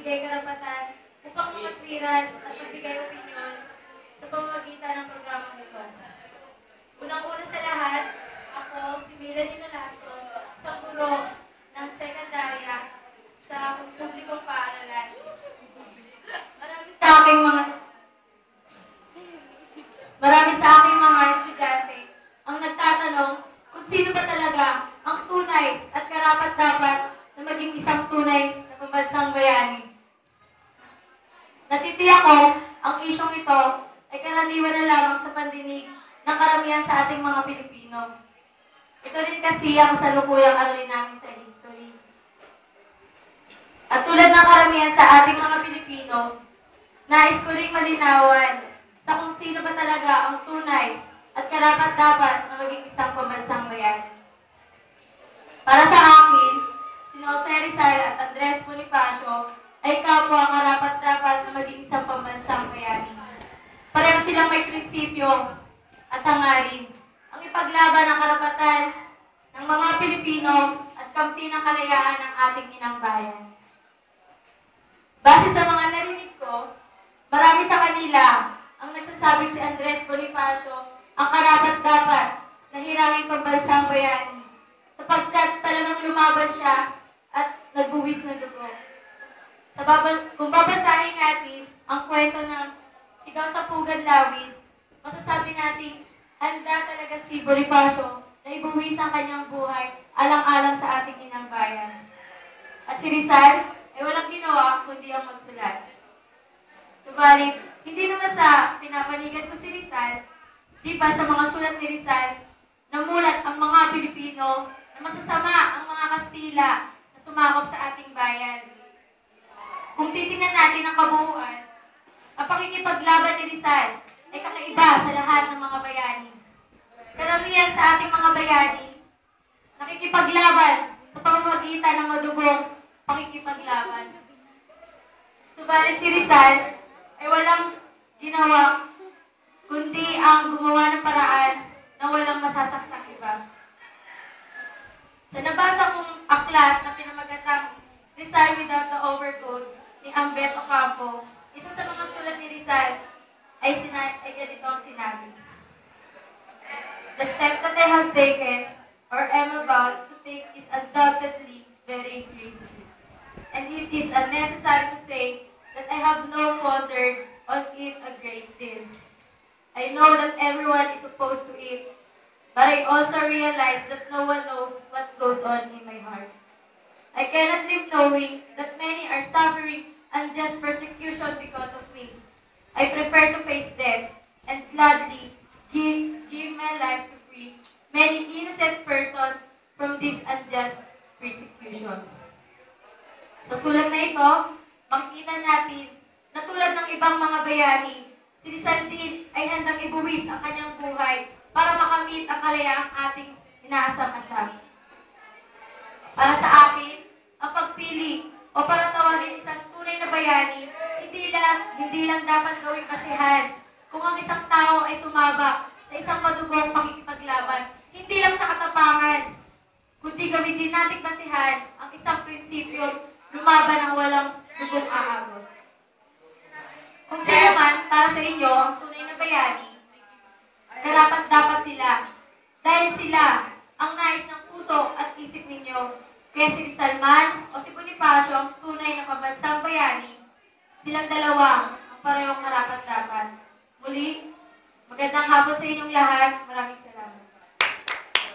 magbigay karapatan upang makatwiran at magbigay opinyon sa pamamagitan ng programang ito. Unang-una sa lahat, ako, si Melanie Nolasco, sa guro ng sekundarya sa publikong paaralan. Marami sa aking mga Marami sa aking mga estudyante ang nagtatanong kung sino ba talaga ang tunay at karapat-dapat na maging isang tunay na pambansang bayani. Natitiyak ko ang isyong ito ay karaniwan na lamang sa pandinig ng karamihan sa ating mga Pilipino. Ito rin kasi ang salukuyang aralin namin sa history. At tulad ng karamihan sa ating mga Pilipino, nais ko ring malinawan sa kung sino ba talaga ang tunay at karapat-dapat na maging isang pambansang bayan. Para sa akin, si Jose Rizal at Andres Bonifacio ay kapwa ang karapat-dapat na maging isang pambansang bayani. May prinsipyo at hangarin ang ipaglaban ang karapatan ng mga Pilipino at kamti ng kalayaan ng ating inang bayan. Base sa mga narinig ko, marami sa kanila ang nagsasabing si Andres Bonifacio ang karapat-dapat na hirangin pambansang bayani sapagkat talagang lumaban siya at nagbuwis ng dugo. Sa baba, kung babasahin natin ang kwento ng Sigaw sa Pugad Lawid, masasabi natin handa talaga si Bonifacio na ibuwis ang kanyang buhay alang-alang sa ating inang bayan. At si Rizal ay walang ginawa kundi ang magsulat. Subalit, hindi naman sa pinapanigan ko si Rizal, di ba sa mga sulat ni Rizal, namulat ang mga Pilipino na masasama ang mga Kastila na sumakop sa ating bayan. Kung titingnan natin ang kabuuan, ang pakikipaglaban ni Rizal ay kakaiba sa lahat ng mga bayani. Karamihan sa ating mga bayani, nakikipaglaban sa pamamagitan ng madugong pakikipaglaban. Subalit si Rizal ay walang ginawa kundi ang gumawa ng paraan na walang masasaktang iba. Sa nabasa kong aklat na pinamagatang Rizal Without the Overcoat ni Ambet Ocampo, isa sa Rizal ay, sina- ay ganito ang sinabi. The step that I have taken or am about to take is undoubtedly very risky. And it is unnecessary to say that I have no pondered on it a great deal. I know that everyone is supposed to eat, but I also realize that no one knows what goes on in my heart. I cannot live knowing that many are suffering unjust persecution because of me. I prefer to face death and gladly give, give my life to free many innocent persons from this unjust persecution. Sa sulat na ito, makikita natin na tulad ng ibang mga bayani, si Rizal din ay handang ibuwis ang kanyang buhay para makamit ang kalayaang ating inaasam-asam. Para sa akin, ang pagpili o para tawagin isang tunay na bayani, lang, hindi lang dapat gawing kasihan kung ang isang tao ay sumabak sa isang madugong pakikipaglaban, hindi lang sa katapangan, kundi gamitin nating kasihan ang isang prinsipyo lumaban ng walang dugong aagos. Kung sino man, para sa inyo, ang tunay na bayani, karapat dapat sila. Dahil sila ang nais ng puso at isip ninyo. Kaya si Rizal man o si Bonifacio ang tunay na pambansang bayani, silang dalawa ang parehong karapat dapat. Muli, magandang hapon sa inyong lahat. Maraming salamat.